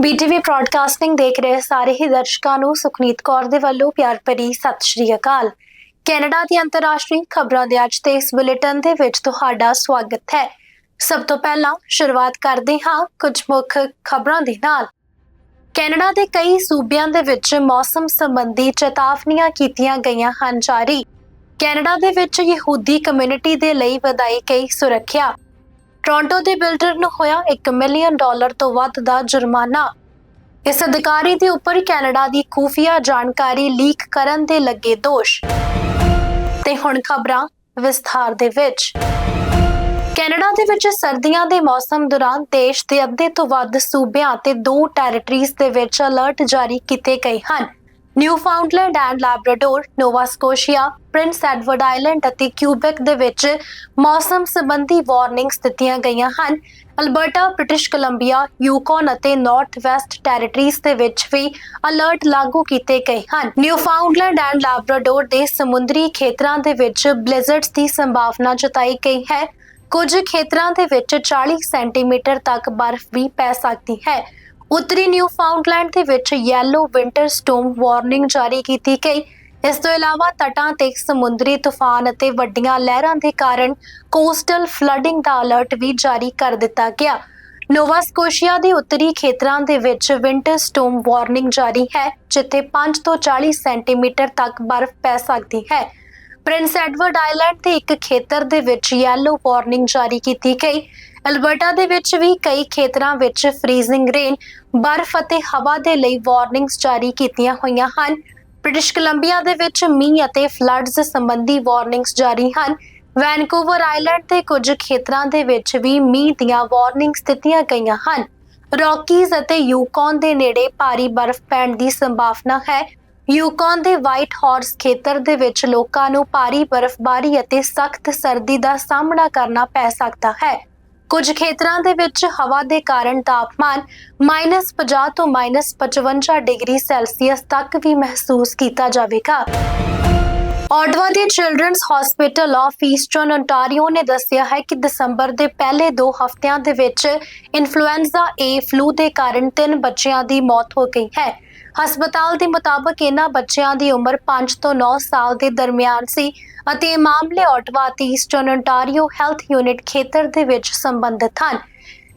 ਬੀਟੀਵੀ broadcasting ਦੇਖ ਰਹੇ ਸਾਰੇ ਹੀ ਦਰਸ਼ਕਾਂ ਨੂੰ ਸੁਖਨੀਤ ਕੌਰ ਦੇ ਵੱਲੋਂ ਪਿਆਰ ਭਰੀ ਸਤਿ ਸ਼੍ਰੀ ਅਕਾਲ। ਕੈਨੇਡਾ ਦੀ ਅੰਤਰਰਾਸ਼ਟਰੀ ਖਬਰਾਂ ਦੇ ਅੱਜ ਦੇ ਇਸ ਬੁਲੇਟਿਨ ਦੇ ਵਿੱਚ ਤੁਹਾਡਾ ਸਵਾਗਤ ਹੈ। ਸਭ ਤੋਂ ਪਹਿਲਾਂ ਸ਼ੁਰੂਆਤ ਕਰਦੇ ਹਾਂ ਕੁਝ ਮੁੱਖ ਖਬਰਾਂ ਦੇ ਨਾਲ। ਕੈਨੇਡਾ ਦੇ ਕਈ ਸੂਬਿਆਂ ਦੇ ਵਿੱਚ ਮੌਸਮ ਸੰਬੰਧੀ ਚੇਤਾਵਨੀਆਂ ਕੀਤੀਆਂ ਗਈਆਂ ਹਨ ਜਾਰੀ। ਕੈਨੇਡਾ ਦੇ ਵਿੱਚ ਯਹੂਦੀ ਕਮਿਊਨਿਟੀ ਦੇ ਲਈ ਵਧਾਈ ਗਈ ਸੁਰੱਖਿਆ। ਟੋਰਾਂਟੋ ਦੇ ਬਿਲਡਰ ਨੂੰ ਹੋਇਆ 1 ਮਿਲੀਅਨ ਡਾਲਰ ਤੋਂ ਵੱਧ ਦਾ ਜੁਰਮਾਨਾ। ਇਸ ਅਧਿਕਾਰੀ ਦੇ ਉੱਪਰ ਕੈਨੇਡਾ ਦੀ ਖੂਫੀਆ ਜਾਣਕਾਰੀ ਲੀਕ ਕਰਨ ਦੇ ਲੱਗੇ ਦੋਸ਼। ਤੇ ਹੁਣ ਖਬਰਾਂ ਵਿਸਥਾਰ ਦੇ ਵਿੱਚ। ਕੈਨੇਡਾ ਦੇ ਵਿੱਚ ਸਰਦੀਆਂ ਦੇ ਮੌਸਮ ਦੌਰਾਨ ਦੇਸ਼ ਦੇ ਅੱਧੇ ਤੋਂ ਵੱਧ ਸੂਬਿਆਂ ਤੇ ਦੋ ਟੈਰੀਟਰੀਜ਼ ਦੇ ਵਿੱਚ ਅਲਰਟ ਜਾਰੀ ਕੀਤੇ ਗਏ ਹਨ। Newfoundland and Labrador, Nova Scotia, Prince Edward Island ਅਤੇ ਕਿਊਬੈਕ ਦੇ ਵਿੱਚ ਮੌਸਮ ਸੰਬੰਧੀ ਵਾਰਨਿੰਗਸ ਦਿੱਤੀਆਂ ਗਈਆਂ ਹਨ। ਅਲਬਰਟਾ, ਬ੍ਰਿਟਿਸ਼ ਕੋਲੰਬੀਆ, ਯੂਕੌਨ ਅਤੇ ਨਾਰਥ ਵੈਸਟ ਟੈਰੀਟਰੀਜ਼ ਦੇ ਵਿੱਚ ਵੀ ਅਲਰਟ ਲਾਗੂ ਕੀਤੇ ਗਏ ਹਨ। ਨਿਊਫਾਊਂਡਲੈਂਡ ਐਂਡ ਲੈਬਰਾਡੋਰ ਦੇ ਸਮੁੰਦਰੀ ਖੇਤਰਾਂ ਦੇ ਵਿੱਚ ਬਲਿਜ਼ਰਡਸ ਦੀ ਸੰਭਾਵਨਾ ਜਤਾਈ ਗਈ ਹੈ। ਕੁਝ ਖੇਤਰਾਂ ਦੇ ਵਿੱਚ 40 ਸੈਂਟੀਮੀਟਰ ਤੱਕ ਬਰਫ਼ ਵੀ ਪੈ ਸਕਦੀ ਹੈ। ਉੱਤਰੀ ਨਿਊ ਫਾਊਂਡਲੈਂਡ ਦੇ ਵਿੱਚ ਯੈਲੋ ਵਿੰਟਰ ਸਟੋਰਮ ਵਾਰਨਿੰਗ ਜਾਰੀ ਕੀਤੀ ਗਈ। ਇਸ ਤੋਂ ਇਲਾਵਾ ਤਟਾਂ ਤੇ ਸਮੁੰਦਰੀ ਤੂਫਾਨ ਅਤੇ ਵੱਡੀਆਂ ਲਹਿਰਾਂ ਦੇ ਕਾਰਨ ਕੋਸਟਲ ਫਲੱਡਿੰਗ ਦਾ ਅਲਰਟ ਵੀ ਜਾਰੀ ਕਰ ਦਿੱਤਾ ਗਿਆ। ਨੋਵਾ ਸਕੋਸ਼ੀਆ ਦੇ ਉੱਤਰੀ ਖੇਤਰਾਂ ਦੇ ਵਿੱਚ ਵਿੰਟਰ ਸਟੋਰਮ ਵਾਰਨਿੰਗ ਜਾਰੀ ਹੈ, ਜਿੱਥੇ 5 ਤੋਂ 40 ਸੈਂਟੀਮੀਟਰ ਤੱਕ ਬਰਫ਼ ਪੈ ਸਕਦੀ ਹੈ। ਪ੍ਰਿੰਸ ਐਡਵਰਡ ਆਈਲੈਂਡ ਦੇ ਇੱਕ ਖੇਤਰ ਦੇ ਵਿੱਚ ਯੈਲੋ ਵਾਰਨਿੰਗ ਜਾਰੀ ਕੀਤੀ ਗਈ। ਅਲਬਰਟਾ ਦੇ ਵਿੱਚ ਵੀ ਕਈ ਖੇਤਰਾਂ ਵਿੱਚ ਫ੍ਰੀਜ਼ਿੰਗ ਰੇਨ ਬਰਫ਼ ਅਤੇ ਹਵਾ ਦੇ ਲਈ ਵਾਰਨਿੰਗਸ ਜਾਰੀ ਕੀਤੀਆਂ ਹੋਈਆਂ ਹਨ। ਬ੍ਰਿਟਿਸ਼ ਕੋਲੰਬੀਆ ਦੇ ਵਿੱਚ ਮੀਂਹ ਅਤੇ ਫਲੱਡਸ ਸੰਬੰਧੀ ਵਾਰਨਿੰਗਸ ਜਾਰੀ ਹਨ। ਵੈਨਕੂਵਰ ਆਈਲੈਂਡ ਦੇ ਕੁਝ ਖੇਤਰਾਂ ਦੇ ਵਿੱਚ ਵੀ ਮੀਂਹ ਦੀਆਂ ਵਾਰਨਿੰਗਸ ਦਿੱਤੀਆਂ ਗਈਆਂ ਹਨ। ਰੌਕੀਜ਼ ਅਤੇ ਯੂਕੌਨ ਦੇ ਨੇੜੇ ਭਾਰੀ ਬਰਫ਼ ਪੈਣ ਦੀ ਸੰਭਾਵਨਾ ਹੈ। ਯੂਕੌਨ ਦੇ ਵਾਈਟ ਹਾਰਸ ਖੇਤਰ ਦੇ ਵਿੱਚ ਲੋਕਾਂ ਨੂੰ ਭਾਰੀ ਬਰਫ਼ਬਾਰੀ ਅਤੇ ਸਖਤ ਸਰਦੀ ਦਾ ਸਾਹਮਣਾ ਕਰਨਾ ਪੈ ਸਕਦਾ ਹੈ। ਕੁਝ ਖੇਤਰਾਂ ਦੇ ਵਿੱਚ ਹਵਾ ਦੇ ਕਾਰਨ ਤਾਪਮਾਨ -50 ਤੋਂ -55 ਡਿਗਰੀ ਸੈਲਸੀਅਸ ਤੱਕ ਵੀ ਮਹਿਸੂਸ ਕੀਤਾ ਜਾਵੇਗਾ। ਆਟਵਾ ਦੇ children's hospital of eastern Ontario ਨੇ ਦੱਸਿਆ ਹੈ ਕਿ ਦਸੰਬਰ ਦੇ ਪਹਿਲੇ 2 ਹਫ਼ਤਿਆਂ ਦੇ ਵਿੱਚ ਇਨਫਲੂਐਂਜ਼ਾ A ਫਲੂ ਦੇ ਕਾਰਨ ਤਿੰਨ ਬੱਚਿਆਂ ਦੀ ਮੌਤ ਹੋ ਗਈ ਹੈ। ਹਸਪਤਾਲ ਦੇ ਮੁਤਾਬਕ ਇਹਨਾਂ ਬੱਚਿਆਂ ਦੀ ਉਮਰ 5 ਤੋਂ 9 ਸਾਲ ਦੇ ਦਰਮਿਆਨ ਸੀ ਅਤੇ ਇਹ ਮਾਮਲੇ ਆਟਵਾ ਅਤੇ ਈਸਟਰਨ ontario ਹੈਲਥ ਯੂਨਿਟ ਖੇਤਰ ਦੇ ਵਿੱਚ ਸੰਬੰਧਿਤ ਹਨ।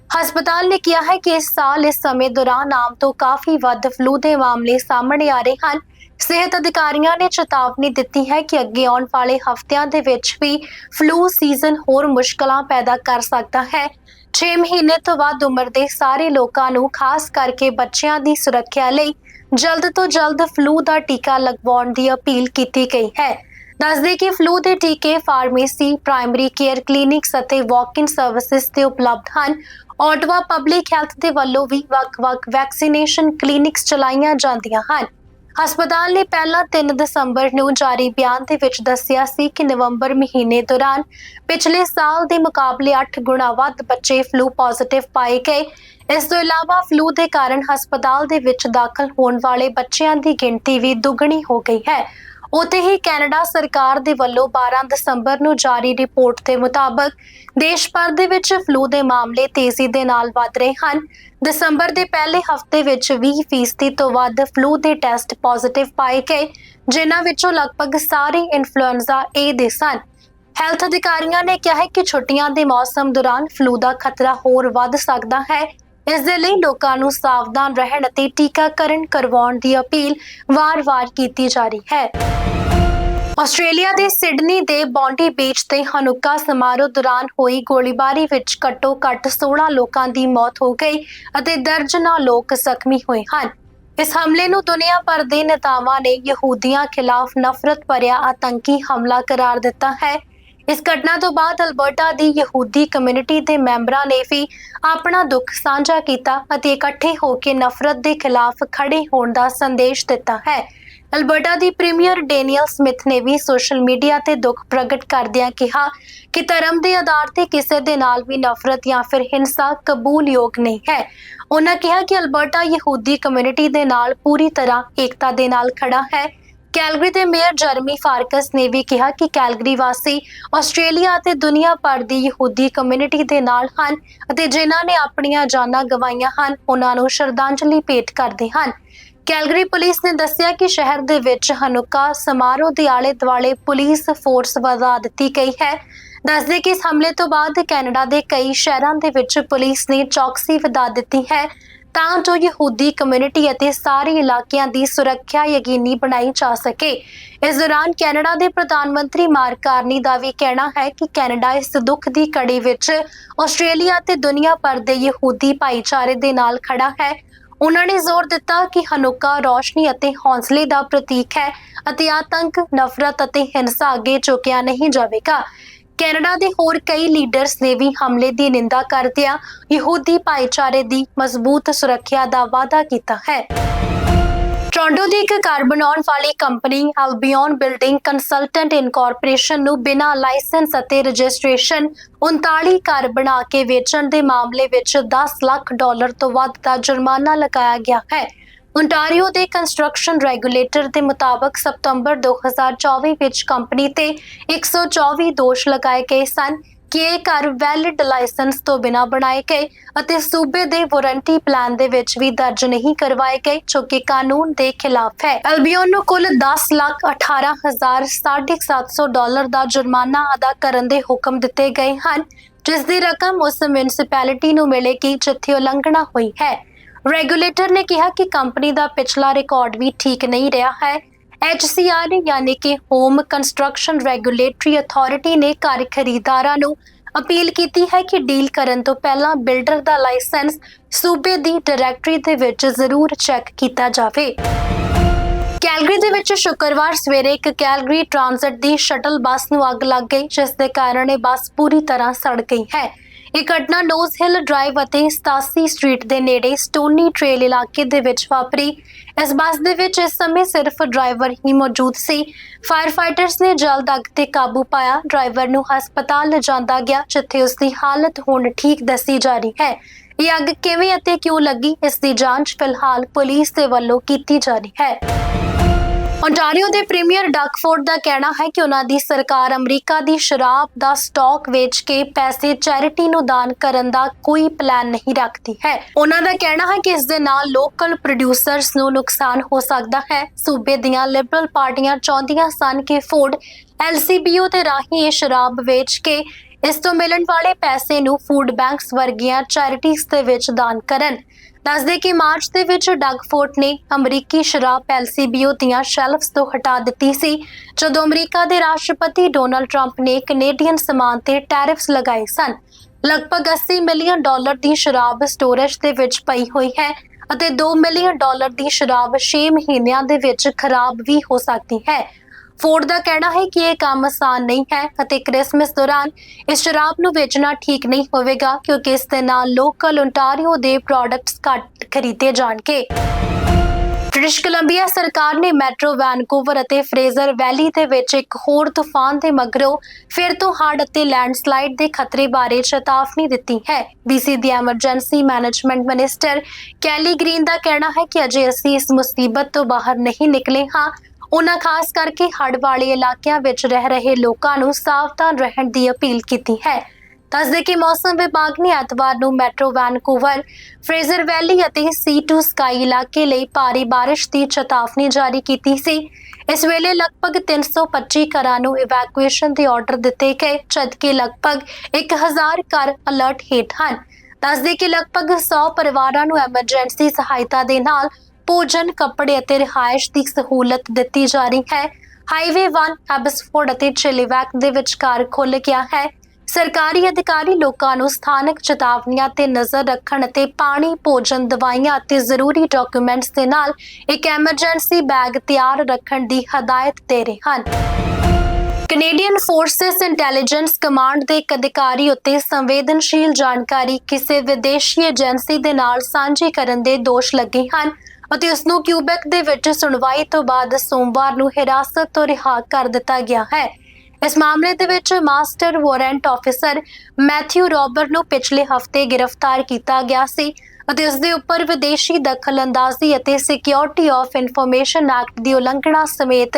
ਹਸਪਤਾਲ ਨੇ ਕਿਹਾ ਹੈ ਕਿ ਇਸ ਸਾਲ ਇਸ ਸਮੇਂ ਦੌਰਾਨ ਆਮ ਤੋਂ ਕਾਫੀ ਵੱਧ ਫਲੂ ਦੇ ਮਾਮਲੇ ਸਾਹਮਣੇ ਆ ਰਹੇ ਹਨ। ਸਿਹਤ ਅਧਿਕਾਰੀਆਂ ਨੇ ਚੇਤਾਵਨੀ ਦਿੱਤੀ ਹੈ ਕਿ ਅੱਗੇ ਆਉਣ ਵਾਲੇ ਹਫ਼ਤਿਆਂ ਦੇ ਵਿੱਚ ਵੀ ਫਲੂ ਸੀਜ਼ਨ ਹੋਰ ਮੁਸ਼ਕਲਾਂ ਪੈਦਾ ਕਰ ਸਕਦਾ ਹੈ। 6 ਮਹੀਨੇ ਤੋਂ ਵੱਧ ਉਮਰ ਦੇ ਸਾਰੇ ਲੋਕਾਂ ਨੂੰ, ਖਾਸ ਕਰਕੇ ਬੱਚਿਆਂ ਦੀ ਸੁਰੱਖਿਆ ਲਈ ਜਲਦ ਤੋਂ ਜਲਦ ਫਲੂ ਦਾ ਟੀਕਾ ਲਗਵਾਉਣ ਦੀ ਅਪੀਲ ਕੀਤੀ ਗਈ ਹੈ। ਦੱਸਦੇ ਕਿ ਫਲੂ ਦੇ ਟੀਕੇ ਫਾਰਮੇਸੀ ਪ੍ਰਾਇਮਰੀ ਕੇਅਰ ਕਲੀਨਿਕਸ ਅਤੇ ਵਾਕ-ਇਨ ਸਰਵਿਸਿਜ਼ ਤੇ ਉਪਲਬਧ ਹਨ। ਆਟਵਾ ਪਬਲਿਕ ਹੈਲਥ ਦੇ ਵੱਲੋਂ ਵੀ ਵੱਖ-ਵੱਖ ਵੈਕਸੀਨੇਸ਼ਨ ਕਲੀਨਿਕਸ ਚਲਾਈਆਂ ਜਾਂਦੀਆਂ ਹਨ। ਹਸਪਤਾਲ ਨੇ ਪਹਿਲਾਂ 3 ਦਸੰਬਰ ਨੂੰ ਜਾਰੀ ਬਿਆਨ ਦੇ ਵਿੱਚ ਦੱਸਿਆ ਸੀ ਕਿ ਨਵੰਬਰ ਮਹੀਨੇ ਦੌਰਾਨ ਪਿਛਲੇ ਸਾਲ ਦੇ ਮੁਕਾਬਲੇ 8 ਗੁਣਾ ਵੱਧ ਬੱਚੇ ਫਲੂ ਪੋਜ਼ਿਟਿਵ ਪਾਏ ਗਏ। ਇਸ ਤੋਂ ਇਲਾਵਾ ਫਲੂ ਦੇ ਕਾਰਨ ਹਸਪਤਾਲ ਦੇ ਵਿੱਚ ਦਾਖਲ ਹੋਣ ਵਾਲੇ ਬੱਚਿਆਂ ਦੀ ਗਿਣਤੀ ਵੀ ਦੁੱਗਣੀ ਹੋ ਗਈ ਹੈ। ਉਤੇ ਹੀ ਕੈਨੇਡਾ ਸਰਕਾਰ ਦੇ ਵੱਲੋਂ 12 ਦਸੰਬਰ ਨੂੰ ਜਾਰੀ ਰਿਪੋਰਟ ਦੇ ਮੁਤਾਬਕ ਦੇਸ਼ ਭਰ ਦੇ ਵਿੱਚ ਫਲੂ ਦੇ ਮਾਮਲੇ ਤੇਜ਼ੀ ਦੇ ਨਾਲ ਵਧ ਰਹੇ ਹਨ। ਦਸੰਬਰ ਦੇ ਪਹਿਲੇ ਹਫ਼ਤੇ ਵਿੱਚ 20% ਤੋਂ ਵੱਧ ਫਲੂ ਦੇ ਟੈਸਟ ਪੋਜ਼ਿਟਿਵ ਪਾਏ ਗਏ, ਜਿਨ੍ਹਾਂ ਵਿੱਚੋਂ ਲਗਭਗ ਸਾਰੇ ਇਨਫਲੂਐਂਜ਼ਾ A ਦੇ ਸਨ। ਹੈਲਥ ਅਧਿਕਾਰੀਆਂ ਨੇ ਕਿਹਾ ਹੈ ਕਿ ਛੁੱਟੀਆਂ ਦੇ ਮੌਸਮ ਦੌਰਾਨ ਫਲੂ ਦਾ ਖਤਰਾ ਹੋਰ ਵੱਧ ਸਕਦਾ ਹੈ। ਇਸ ਦੇ ਲਈ ਲੋਕਾਂ ਨੂੰ ਸਾਵਧਾਨ ਰਹਿਣ ਅਤੇ ਟੀਕਾਕਰਨ ਕਰਵਾਉਣ ਦੀ ਅਪੀਲ ਵਾਰ-ਵਾਰ ਕੀਤੀ ਜਾ ਰਹੀ ਹੈ। ਆਸਟ੍ਰੇਲੀਆ ਦੇ ਸਿਡਨੀ ਦੇ ਬੌਂਡੀ ਬੀਚ ਤੇ ਹਨੁੱਕਾ ਸਮਾਰੋਹ ਦੌਰਾਨ ਹੋਈ ਗੋਲੀਬਾਰੀ ਵਿੱਚ ਘੱਟੋ-ਘੱਟ 16 ਲੋਕਾਂ ਦੀ ਮੌਤ ਹੋ ਗਈ ਅਤੇ ਦਰਜਨਾਂ ਲੋਕ ਜ਼ਖਮੀ ਹੋਏ ਹਨ। ਇਸ ਹਮਲੇ ਨੂੰ ਦੁਨੀਆ ਭਰ ਦੇ ਨੇਤਾਵਾਂ ਨੇ ਯਹੂਦੀਆਂ ਖਿਲਾਫ ਨਫ਼ਰਤ ਭਰਿਆ ਆਤੰਕੀ ਹਮਲਾ ਕਰਾਰ ਦਿੱਤਾ ਹੈ। ਇਸ ਘਟਨਾ ਤੋਂ ਬਾਅਦ ਅਲਬਰਟਾ ਦੀ ਯਹੂਦੀ ਕਮਿਊਨਿਟੀ ਦੇ ਮੈਂਬਰਾਂ ਨੇ ਵੀ ਆਪਣਾ ਦੁੱਖ ਸਾਂਝਾ ਕੀਤਾ ਅਤੇ ਇਕੱਠੇ ਹੋ ਕੇ ਨਫ਼ਰਤ ਦੇ ਖਿਲਾਫ ਖੜੇ ਹੋਣ ਦਾ ਸੰਦੇਸ਼ ਦਿੱਤਾ ਹੈ। ਅਲਬਰਟਾ ਦੀ ਪ੍ਰੀਮੀਅਰ ਡੇਨੀਅਲ ਸਮਿਥ ਨੇ ਵੀ ਸੋਸ਼ਲ ਮੀਡੀਆ ਤੇ ਦੁੱਖ ਪ੍ਰਗਟ ਕਰਦਿਆਂ ਕਿਹਾ ਕਿ ਧਰਮ ਦੇ ਆਧਾਰ ਤੇ ਕਿਸੇ ਦੇ ਨਾਲ ਵੀ ਨਫ਼ਰਤ ਜਾਂ ਫਿਰ ਹਿੰਸਾ ਕਬੂਲਯੋਗ ਨਹੀਂ ਹੈ। ਉਹਨਾਂ ਕਿਹਾ ਕਿ ਅਲਬਰਟਾ ਯਹੂਦੀ ਕਮਿਊਨਿਟੀ ਦੇ ਨਾਲ ਪੂਰੀ ਤਰ੍ਹਾਂ ਏਕਤਾ ਦੇ ਨਾਲ ਖੜਾ ਹੈ ਕੈਲਗਰੀ ਦੇ ਮੇਅਰ ਜਰਮੀ ਫਾਰਕਸ ਨੇ ਵੀ ਕਿਹਾ ਕਿ ਕੈਲਗਰੀ ਵਾਸੀ ਆਸਟ੍ਰੇਲੀਆ ਅਤੇ ਦੁਨੀਆ ਭਰ ਦੀ ਯਹੂਦੀ ਕਮਿਊਨਿਟੀ ਦੇ ਨਾਲ ਹਨ ਅਤੇ ਜਿਨ੍ਹਾਂ ਨੇ ਆਪਣੀਆਂ ਜਾਨਾਂ ਗਵਾਈਆਂ ਹਨ, ਉਹਨਾਂ ਨੂੰ ਸ਼ਰਧਾਂਜਲੀ ਭੇਟ ਕਰਦੇ ਹਨ। ਕੈਲਗਰੀ ਪੁਲਿਸ ਨੇ ਦੱਸਿਆ ਕਿ ਸ਼ਹਿਰ ਦੇ ਵਿੱਚ ਹਨੁਕਾ ਸਮਾਰੋਹ ਦੇ ਆਲੇ ਦੁਆਲੇ ਪੁਲਿਸ ਫੋਰਸ ਵਧਾ ਦਿੱਤੀ ਗਈ ਹੈ। ਦੱਸਦੇ ਕਿ ਇਸ ਹਮਲੇ ਤੋਂ ਬਾਅਦ ਕੈਨੇਡਾ ਦੇ ਕਈ ਸ਼ਹਿਰਾਂ ਦੇ ਵਿੱਚ ਪੁਲਿਸ ਨੇ ਚੌਕਸੀ ਵਧਾ ਦਿੱਤੀ ਹੈ ਤਾਂ ਜੋ ਯਹੂਦੀ ਕਮਿਊਨਿਟੀ ਅਤੇ ਸਾਰੇ ਇਲਾਕਿਆਂ ਦੀ ਸੁਰੱਖਿਆ ਯਕੀਨੀ ਬਣਾਈ ਜਾ ਸਕੇ। ਇਸ ਦੌਰਾਨ ਕੈਨੇਡਾ ਦੇ ਪ੍ਰਧਾਨ ਮੰਤਰੀ ਮਾਰਕ ਕਾਰਨੀ ਦਾ ਵੀ ਕਹਿਣਾ ਹੈ ਕਿ ਕੈਨੇਡਾ ਇਸ ਦੁੱਖ ਦੀ ਕੜੀ ਵਿੱਚ ਆਸਟ੍ਰੇਲੀਆ ਤੇ ਦੁਨੀਆ ਭਰ ਦੇ ਯਹੂਦੀ ਭਾਈਚਾਰੇ ਦੇ ਨਾਲ ਖੜਾ ਹੈ। ਉਹਨਾਂ ਨੇ ਜ਼ੋਰ ਦਿੱਤਾ ਕਿ ਹਨੁਕਾ ਰੋਸ਼ਨੀ ਅਤੇ ਹੌਸਲੇ ਦਾ ਪ੍ਰਤੀਕ ਹੈ ਅਤੇ ਆਤੰਕ, ਨਫ਼ਰਤ ਅਤੇ ਹਿੰਸਾ ਅੱਗੇ ਝੁਕਿਆ ਨਹੀਂ ਜਾਵੇਗਾ। ਕੈਨੇਡਾ ਦੇ ਹੋਰ ਕਈ ਲੀਡਰਸ ਨੇ ਵੀ ਹਮਲੇ ਦੀ ਨਿੰਦਾ ਕਰਦਿਆਂ ਯਹੂਦੀ ਭਾਈਚਾਰੇ ਦੀ ਮਜ਼ਬੂਤ ਸੁਰੱਖਿਆ ਦਾ ਵਾਅਦਾ ਕੀਤਾ ਹੈ। ਟੋਰਾਂਟੋ ਦੀ ਇੱਕ ਘਰ ਬਣਾਉਣ ਵਾਲੀ company Albion building consultant incorporation ਨੂੰ ਬਿਨਾਂ ਲਾਇਸੈਂਸ ਅਤੇ ਰਜਿਸਟ੍ਰੇਸ਼ਨ 39 ਘਰ ਬਣਾ ਕੇ ਵੇਚਣ ਦੇ ਮਾਮਲੇ ਵਿੱਚ 10 ਲੱਖ ਡਾਲਰ ਤੋਂ ਵੱਧ ਦਾ ਜੁਰਮਾਨਾ ਲਗਾਇਆ ਗਿਆ ਹੈ। Ontario ਦੇ ਕੰਸਟਰਕਸ਼ਨ ਰੈਗੂਲੇਟਰ ਦੇ ਮੁਤਾਬਕ ਸਤੰਬਰ 2024 ਵਿੱਚ ਕੰਪਨੀ ਤੇ 124 ਦੋਸ਼ ਲਗਾਏ ਗਏ ਸਨ ਕਿ ਇਹ ਘਰ ਵੈਲਿਡ ਲਾਇਸੈਂਸ ਤੋਂ ਬਿਨਾਂ ਬਣਾਏ ਗਏ ਅਤੇ ਸੂਬੇ ਦੇ ਵਾਰੰਟੀ ਪਲਾਨ ਦੇ ਵਿੱਚ ਵੀ ਦਰਜ ਨਹੀਂ ਕਰਵਾਏ ਗਏ, ਜੋ ਕਿ ਕਾਨੂੰਨ ਦੇ ਖਿਲਾਫ ਹੈ। ਐਲਬੀਓਨ ਨੂੰ ਕੁੱਲ 10 ਲੱਖ 18700 ਡਾਲਰ ਦਾ ਜੁਰਮਾਨਾ ਅਦਾ ਕਰਨ ਦੇ ਹੁਕਮ ਦਿੱਤੇ ਗਏ ਹਨ, ਜਿਸ ਦੀ ਰਕਮ ਉਸ ਮਿਊਨਿਸਪੈਲਿਟੀ ਨੂੰ ਮਿਲੇਗੀ, ਜਿੱਥੇ ਉਲੰਘਣਾ ਹੋਈ ਹੈ। ਰੈਗੂਲੇਟਰ ਨੇ ਕਿਹਾ ਕਿ ਕੰਪਨੀ ਦਾ ਪਿਛਲਾ ਰਿਕਾਰਡ ਵੀ ਠੀਕ ਨਹੀਂ ਰਿਹਾ ਹੈ। HCR ਯਾਨੀ ਕਿ ਹੋਮ ਕੰਸਟਰਕਸ਼ਨ ਰੈਗੂਲੇਟਰੀ ਅਥਾਰਟੀ ਨੇ ਘਰ ਖਰੀਦਦਾਰਾਂ ਨੂੰ ਅਪੀਲ ਕੀਤੀ ਹੈ ਕਿ ਡੀਲ ਕਰਨ ਤੋਂ ਪਹਿਲਾਂ ਬਿਲਡਰ ਦਾ ਲਾਇਸੈਂਸ ਸੂਬੇ ਦੀ ਡਾਇਰੈਕਟਰੀ ਦੇ ਵਿੱਚ ਜ਼ਰੂਰ ਚੈੱਕ ਕੀਤਾ ਜਾਵੇ। ਕੈਲਗਰੀ ਦੇ ਵਿੱਚ ਸ਼ੁੱਕਰਵਾਰ ਸਵੇਰੇ ਇੱਕ ਕੈਲਗਰੀ ਟ੍ਰਾਂਜ਼ਿਟ ਦੀ ਸ਼ਟਲ ਬੱਸ ਨੂੰ ਅੱਗ ਲੱਗ ਗਈ, ਜਿਸ ਦੇ ਕਾਰਨ ਇਹ ਬੱਸ ਪੂਰੀ ਤਰ੍ਹਾਂ ਸੜ ਗਈ ਹੈ। ਇਹ ਘਟਨਾ ਨੋਜ਼ ਹਿੱਲ ਡਰਾਈਵ ਅਤੇ 87 ਸਟਰੀਟ ਦੇ ਨੇੜੇ ਸਟੋਨੀ ਟ੍ਰੇਲ ਇਲਾਕੇ ਦੇ ਵਿੱਚ ਵਾਪਰੀ। ਇਸ ਬੱਸ ਦੇ ਵਿੱਚ ਇਸ ਸਮੇਂ ਸਿਰਫ ਡਰਾਈਵਰ ਹੀ ਮੌਜੂਦ ਸੀ। ਫਾਇਰ ਫਾਈਟਰਸ ਨੇ ਜਲਦ ਅੱਗ ਤੇ ਕਾਬੂ ਪਾਇਆ। ਡਰਾਈਵਰ ਨੂੰ ਹਸਪਤਾਲ ਲਿਜਾਂਦਾ ਗਿਆ, ਜਿੱਥੇ ਉਸ ਦੀ ਹਾਲਤ ਹੁਣ ਠੀਕ ਦੱਸੀ ਜਾ ਰਹੀ ਹੈ। ਇਹ ਅੱਗ ਕਿਵੇਂ ਅਤੇ ਕਿਉਂ ਲੱਗੀ, ਇਸ ਦੀ ਜਾਂਚ ਫਿਲਹਾਲ ਪੁਲਿਸ ਦੇ ਵੱਲੋਂ ਕੀਤੀ ਜਾ ਰਹੀ ਹੈ। Ontario ਦੇ ਪ੍ਰੀਮੀਅਰ ਡਕਫੋਰਡ ਦਾ ਕਹਿਣਾ ਹੈ ਕਿ ਉਹਨਾਂ ਦੀ ਸਰਕਾਰ ਅਮਰੀਕਾ ਦੀ ਸ਼ਰਾਬ ਦਾ ਸਟਾਕ ਵੇਚ ਕੇ ਪੈਸੇ ਚੈਰਿਟੀ ਨੂੰ ਦਾਨ ਕਰਨ ਦਾ ਕੋਈ ਪਲਾਨ ਨਹੀਂ ਰੱਖਦੀ ਹੈ। ਉਹਨਾਂ ਦਾ ਕਹਿਣਾ ਹੈ ਕਿ ਇਸ ਦੇ ਨਾਲ ਲੋਕਲ ਪ੍ਰੋਡਿਊਸਰਸ ਨੂੰ ਨੁਕਸਾਨ ਹੋ ਸਕਦਾ ਹੈ। ਸੂਬੇ ਦੀਆਂ ਲਿਬਰਲ ਪਾਰਟੀਆਂ ਚਾਹੁੰਦੀਆਂ ਸਨ ਕਿ ਫੋਰਡ ਐਲਸੀਬੀਓ ਤੇ ਰਾਹੀਂ ਇਹ ਸ਼ਰਾਬ ਵੇਚ ਕੇ ਇਸ ਤੋਂ ਮਿਲਣ ਵਾਲੇ ਪੈਸੇ ਨੂੰ ਫੂਡ ਬੈਂਕਸ ਵਰਗੀਆਂ ਚੈਰਿਟੀਜ਼ ਦੇ ਵਿੱਚ ਦਾਨ ਕਰਨ। ਦੱਸਦੇ ਕਿ ਮਾਰਚ ਦੇ ਵਿੱਚ ਡਗ ਫੋਰਟ ਨੇ ਅਮਰੀਕੀ ਸ਼ਰਾਬ ਪੈਲਸੀਬੀਓ ਦੀਆਂ ਸ਼ੈਲਫਸ ਤੋਂ ਹਟਾ ਦਿੱਤੀ ਸੀ, ਜਦੋਂ ਅਮਰੀਕਾ ਦੇ ਰਾਸ਼ਟਰਪਤੀ ਡੋਨਲਡ ਟਰੰਪ ਨੇ ਕੈਨੇਡੀਅਨ ਸਮਾਨ ਤੇ ਟੈਰਿਫਸ ਲਗਾਏ ਸਨ। ਲਗਭਗ 80 ਮਿਲੀਅਨ ਡਾਲਰ ਦੀ ਸ਼ਰਾਬ ਸਟੋਰੇਜ ਦੇ ਵਿੱਚ ਪਈ ਹੋਈ ਹੈ ਅਤੇ 2 ਮਿਲੀਅਨ ਡਾਲਰ ਦੀ ਸ਼ਰਾਬ 6 ਮਹੀਨਿਆਂ ਦੇ ਵਿੱਚ ਖਰਾਬ ਵੀ ਹੋ ਸਕਦੀ ਹੈ। ਫੋਰਡ ਦਾ ਕਹਿਣਾ ਹੈ ਕਿ ਇਹ ਕੰਮ ਆਸਾਨ ਨਹੀਂ ਹੈ ਅਤੇ ਕ੍ਰਿਸਮਸ ਦੌਰਾਨ ਇਸ ਸ਼ਰਾਬ ਨੂੰ ਵੇਚਣਾ ਠੀਕ ਨਹੀਂ ਹੋਵੇਗਾ ਕਿਉਂਕਿ ਇਸ ਦੇ ਨਾਲ ਲੋਕਲ ontario ਦੇ ਪ੍ਰੋਡਕਟਸ ਘੱਟ ਖਰੀਦੇ ਜਾਣਗੇ। ਬ੍ਰਿਟਿਸ਼ ਕੋਲੰਬੀਆ ਸਰਕਾਰ ਨੇ ਮੈਟਰੋ ਵੈਨਕੂਵਰ ਅਤੇ ਫਰੇਜ਼ਰ ਵੈਲੀ ਦੇ ਵਿੱਚ ਇੱਕ ਹੋਰ ਤੂਫਾਨ ਦੇ ਮਗਰੋਂ ਫਿਰ ਤੋਂ ਹੜ੍ਹ ਅਤੇ ਲੈਂਡਸਲਾਈਡ ਦੇ ਖਤਰੇ ਬਾਰੇ ਚੇਤਾਵਨੀ ਦਿੱਤੀ ਹੈ। BC ਦੀ emergency management minister Kelly Greene ਦਾ ਕਹਿਣਾ ਹੈ ਕਿ ਅਜੇ ਅਸੀਂ ਇਸ ਮੁਸੀਬਤ ਤੋਂ ਬਾਹਰ ਨਹੀਂ ਨਿਕਲੇ ਹਾਂ। ਉਹਨਾਂ ਖਾਸ ਕਰਕੇ ਹੜ੍ਹ ਵਾਲੇ ਇਲਾਕਿਆਂ ਵਿੱਚ ਰਹਿ ਰਹੇ ਲੋਕਾਂ ਨੂੰ ਸਾਵਧਾਨ ਰਹਿਣ ਦੀ ਅਪੀਲ ਕੀਤੀ ਹੈ। ਦੱਸਦੇ ਕਿ ਮੌਸਮ ਵਿਭਾਗ ਨੇ ਐਤਵਾਰ ਨੂੰ ਮੈਟਰੋ ਵੈਨਕੂਵਰ, ਫਰੇਜ਼ਰ ਵੈਲੀ ਅਤੇ ਸੀ2 ਸਕਾਈ ਇਲਾਕੇ ਲਈ ਭਾਰੀ ਬਾਰਿਸ਼ ਦੀ ਚੇਤਾਵਨੀ ਜਾਰੀ ਕੀਤੀ ਸੀ। ਇਸ ਵੇਲੇ ਲਗਭਗ 325 ਘਰਾਂ ਨੂੰ ਇਵੈਕੂਏਸ਼ਨ ਦੇ ਆਰਡਰ ਦਿੱਤੇ ਗਏ, ਜਦਕਿ ਲਗਭਗ 1000 ਘਰ ਅਲਰਟ ਹੇਠ ਹਨ। ਦੱਸਦੇ ਕਿ ਲਗਭਗ 100 ਪਰਿਵਾਰਾਂ ਨੂੰ ਐਮਰਜੈਂਸੀ ਸਹਾਇਤਾ ਦੇ ਨਾਲ ਭੋਜਨ, ਕੱਪੜੇ ਅਤੇ ਰਿਹਾਇਸ਼ ਦੀ ਸਹੂਲਤ ਦਿੱਤੀ ਜਾ ਰਹੀ ਹੈ। ਹਾਈਵੇ 1 ਐਬਸਫੋਰਡ ਅਤੇ ਚਿਲੀਵੈਕ ਦੇ ਵਿਚਕਾਰ ਖੁੱਲ੍ਹ ਗਿਆ ਹੈ। ਸਰਕਾਰੀ ਅਧਿਕਾਰੀ ਲੋਕਾਂ ਨੂੰ ਸਥਾਨਕ ਚੇਤਾਵਨੀਆਂ ਤੇ ਨਜ਼ਰ ਰੱਖਣ ਅਤੇ ਪਾਣੀ, ਭੋਜਨ, ਦਵਾਈਆਂ ਅਤੇ ਜ਼ਰੂਰੀ ਡਾਕੂਮੈਂਟਸ ਦੇ ਨਾਲ ਇੱਕ ਐਮਰਜੈਂਸੀ ਬੈਗ ਤਿਆਰ ਰੱਖਣ ਦੀ ਹਦਾਇਤ ਦੇ ਰਹੇ ਹਨ। ਕੈਨੇਡੀਅਨ ਫੋਰਸਸ ਇੰਟੈਲੀਜੈਂਸ ਕਮਾਂਡ ਦੇ ਇੱਕ ਅਧਿਕਾਰੀ ਉੱਤੇ ਸੰਵੇਦਨਸ਼ੀਲ ਜਾਣਕਾਰੀ ਕਿਸੇ ਵਿਦੇਸ਼ੀ ਏਜੰਸੀ ਦੇ ਨਾਲ ਸਾਂਝੀ ਕਰਨ ਦੇ ਦੋਸ਼ ਲੱਗੇ ਹਨ। ਅਤੇ ਉਸ ਨੂੰ ਕਿਊਬੈਕ ਦੇ ਵਿੱਚ ਸੁਣਵਾਈ ਤੋਂ ਬਾਅਦ ਸੋਮਵਾਰ ਨੂੰ ਹਿਰਾਸਤ ਤੋਂ ਰਿਹਾ ਕਰ ਦਿੱਤਾ ਗਿਆ ਹੈ। ਇਸ ਮਾਮਲੇ ਦੇ ਵਿੱਚ master warrant officer Matthew Robar ਨੂੰ ਪਿਛਲੇ ਹਫ਼ਤੇ ਗ੍ਰਿਫਤਾਰ ਕੀਤਾ ਗਿਆ ਸੀ ਅਤੇ ਇਸ ਦੇ ਉੱਪਰ ਵਿਦੇਸ਼ੀ ਦਖਲਅੰਦਾਜ਼ੀ ਅਤੇ ਸਿਕਿਉਰਿਟੀ ਆਫ ਇਨਫੋਰਮੇਸ਼ਨ ਐਕਟ ਦੀ ਉਲੰਘਣਾ ਸਮੇਤ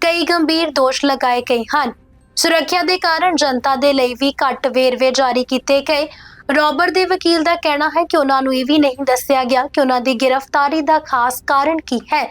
ਕਈ ਗੰਭੀਰ ਦੋਸ਼ ਲਗਾਏ ਗਏ ਹਨ। ਸੁਰੱਖਿਆ ਦੇ ਕਾਰਨ ਜਨਤਾ ਦੇ ਲਈ ਵੀ ਘੱਟ ਵੇਰਵੇ ਜਾਰੀ ਕੀਤੇ ਗਏ ਰੋਬਰਟ ਦੇ ਵਕੀਲ ਦਾ ਕਹਿਣਾ ਹੈ ਕਿ ਉਹਨਾਂ ਨੂੰ ਇਹ ਵੀ ਨਹੀਂ ਦੱਸਿਆ ਗਿਆ ਕਿ ਉਹਨਾਂ ਦੀ ਗ੍ਰਿਫਤਾਰੀ ਦਾ ਖਾਸ ਕਾਰਨ ਕੀ ਹੈ।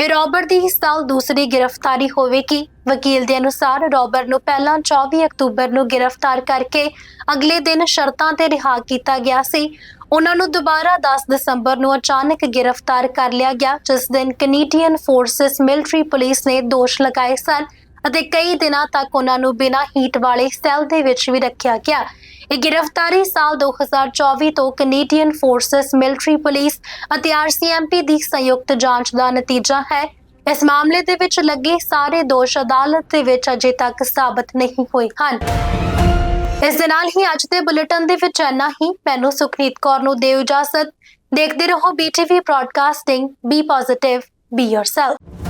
ਇਹ ਰੋਬਰਟ ਦੀ ਇਸ ਸਾਲ ਦੂਸਰੀ ਗ੍ਰਿਫਤਾਰੀ ਹੋਵੇਗੀ। ਵਕੀਲ ਦੇ ਅਨੁਸਾਰ ਰੋਬਰਟ ਨੂੰ ਪਹਿਲਾਂ 24 ਅਕਤੂਬਰ ਨੂੰ ਗ੍ਰਿਫਤਾਰ ਕਰਕੇ ਅਗਲੇ ਦਿਨ ਸ਼ਰਤਾਂ ਤੇ ਰਿਹਾ ਕੀਤਾ ਗਿਆ ਸੀ। ਉਹਨਾਂ ਨੂੰ ਦੁਬਾਰਾ 10 ਦਸੰਬਰ ਨੂੰ ਅਚਾਨਕ ਗ੍ਰਿਫਤਾਰ ਕਰ ਲਿਆ ਗਿਆ, ਜਿਸ ਦਿਨ ਕੈਨੇਡੀਅਨ ਫੋਰਸਸ ਮਿਲਟਰੀ ਪੁਲਿਸ ਨੇ ਦੋਸ਼ ਲਗਾਏ ਸਨ ਅਤੇ ਕਈ ਦਿਨਾਂ ਤੱਕ ਉਹਨਾਂ ਨੂੰ ਬਿਨਾਂ ਹੀਟ ਵਾਲੇ ਸੈੱਲ ਦੇ ਵਿੱਚ ਵੀ ਰੱਖਿਆ ਗਿਆ। ਇਹ ਗ੍ਰਿਫਤਾਰੀ ਸਾਲ 2024 ਤੋਂ ਕੈਨੇਡੀਅਨ ਫੋਰਸਸ ਮਿਲਟਰੀ ਪੁਲਿਸ ਅਤੇ ਆਰਸੀਐਮਪੀ ਦੀ ਸੰਯੁਕਤ ਜਾਂਚ ਦਾ ਨਤੀਜਾ ਹੈ। ਇਸ ਮਾਮਲੇ ਦੇ ਵਿੱਚ ਲੱਗੇ ਸਾਰੇ ਦੋਸ਼ ਅਦਾਲਤ ਦੇ ਵਿੱਚ ਅਜੇ ਤੱਕ ਸਾਬਤ ਨਹੀਂ ਹੋਏ ਹਨ। ਇਸ ਦੇ ਨਾਲ ਹੀ ਅੱਜ ਦੇ ਬੁਲੇਟਿਨ ਦੇ ਵਿੱਚ ਇੰਨਾ ਹੀ। ਮੈਨੂੰ ਸੁਖਨੀਤ ਕੌਰ ਨੂੰ ਦਿਓ ਇਜਾਜ਼ਤ। ਦੇਖਦੇ ਰਹੋ BTV broadcasting be positive be yourself